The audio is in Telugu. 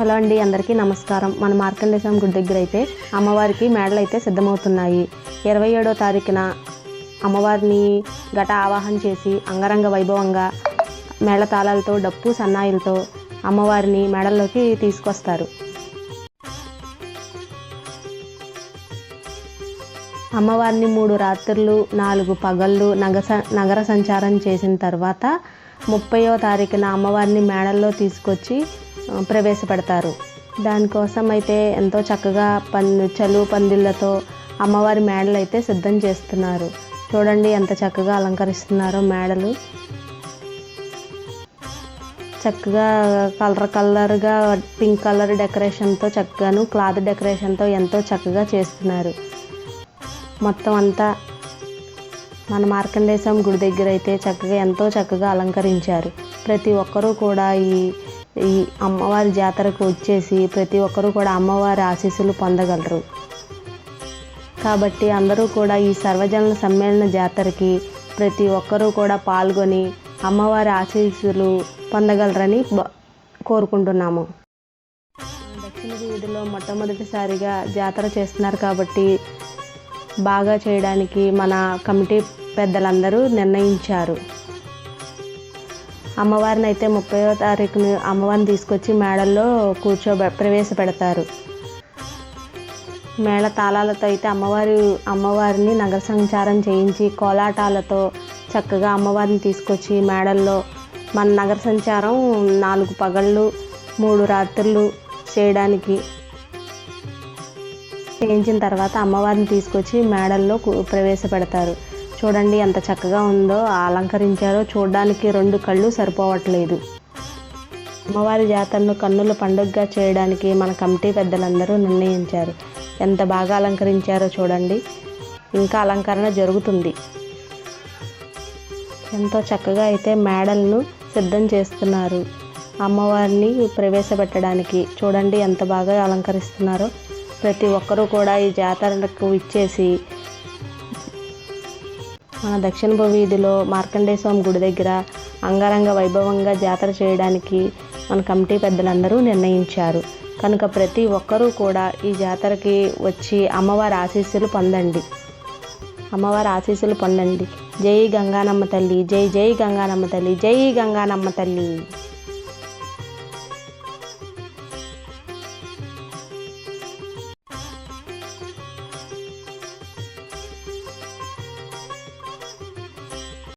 హలో అండి అందరికీ నమస్కారం. మన మార్కండేశం గుడి దగ్గర అయితే అమ్మవారికి మేడలు అయితే సిద్ధమవుతున్నాయి. ఇరవై ఏడో తారీఖున అమ్మవారిని ఘట ఆవాహన చేసి అంగరంగ వైభవంగా మేళతాళాలతో డప్పు సన్నాయిలతో అమ్మవారిని మేడల్లోకి తీసుకొస్తారు. అమ్మవారిని మూడు రాత్రులు నాలుగు పగళ్ళు నగస నగర సంచారం చేసిన తర్వాత ముప్పయో తారీఖున అమ్మవారిని మేడల్లో తీసుకొచ్చి ప్రవేశపెడతారు. దానికోసం అయితే ఎంతో చక్కగా పన్ను చలువు పందిళ్ళతో అమ్మవారి మేడలు అయితే సిద్ధం చేస్తున్నారు. చూడండి ఎంత చక్కగా అలంకరిస్తున్నారో మేడలు. చక్కగా కలర్ కలర్గా పింక్ కలర్ డెకరేషన్తో చక్కగాను క్లాత్ డెకరేషన్తో ఎంతో చక్కగా చేస్తున్నారు. మొత్తం అంతా మన మార్కండేశం గుడి దగ్గర అయితే చక్కగా ఎంతో చక్కగా అలంకరించారు. ప్రతి ఒక్కరూ కూడా ఈ ఈ అమ్మవారి జాతరకు వచ్చేసి ప్రతి ఒక్కరూ కూడా అమ్మవారి ఆశీస్సులు పొందగలరు. కాబట్టి అందరూ కూడా ఈ సర్వజనుల సమ్మేళన జాతరకి ప్రతి ఒక్కరూ కూడా పాల్గొని అమ్మవారి ఆశీస్సులు పొందగలరని బ- కోరుకుంటున్నాము. దక్షిణ వీధిలో మొట్టమొదటిసారిగా జాతర చేస్తున్నారు కాబట్టి బాగా చేయడానికి మన కమిటీ పెద్దలందరూ నిర్ణయించారు. అమ్మవారిని అయితే ముప్పయో తారీఖున అమ్మవారిని తీసుకొచ్చి మేడల్లో కూర్చోబె ప్రవేశపెడతారు. మేళ తాళాలతో అయితే అమ్మవారి అమ్మవారిని నగర సంచారం చేయించి కోలాటాలతో చక్కగా అమ్మవారిని తీసుకొచ్చి మేడల్లో మన నగర సంచారం నాలుగు పగళ్ళు మూడు రాత్రులు చేయడానికి చేయించిన తర్వాత అమ్మవారిని తీసుకొచ్చి మేడల్లో ప్రవేశపెడతారు. చూడండి ఎంత చక్కగా ఉందో. అలంకరించారో చూడడానికి రెండు కళ్ళు సరిపోవట్లేదు. అమ్మవారి జాతరను కన్నుల పండుగగా చేయడానికి మన కమిటీ పెద్దలందరూ నిర్ణయించారు. ఎంత బాగా అలంకరించారో చూడండి. ఇంకా అలంకరణ జరుగుతుంది. ఎంతో చక్కగా అయితే మేడలను సిద్ధం చేస్తున్నారు. అమ్మవారిని ప్రవేశపెట్టడానికి చూడండి ఎంత బాగా అలంకరిస్తున్నారో. ప్రతి ఒక్కరూ కూడా ఈ జాతరకు ఇచ్చేసి మన దక్షిణ వీధిలో మార్కండేయస్వామి గుడి దగ్గర అంగరంగ వైభవంగా జాతర చేయడానికి మన కమిటీ పెద్దలందరూ నిర్ణయించారు. కనుక ప్రతి ఒక్కరూ కూడా ఈ జాతరకి వచ్చి అమ్మవారి ఆశీస్సులు పొందండి. అమ్మవారి ఆశీస్సులు పొందండి. జై గంగానమ్మ తల్లి జై జై గంగానమ్మ తల్లి జై గంగానమ్మ తల్లి.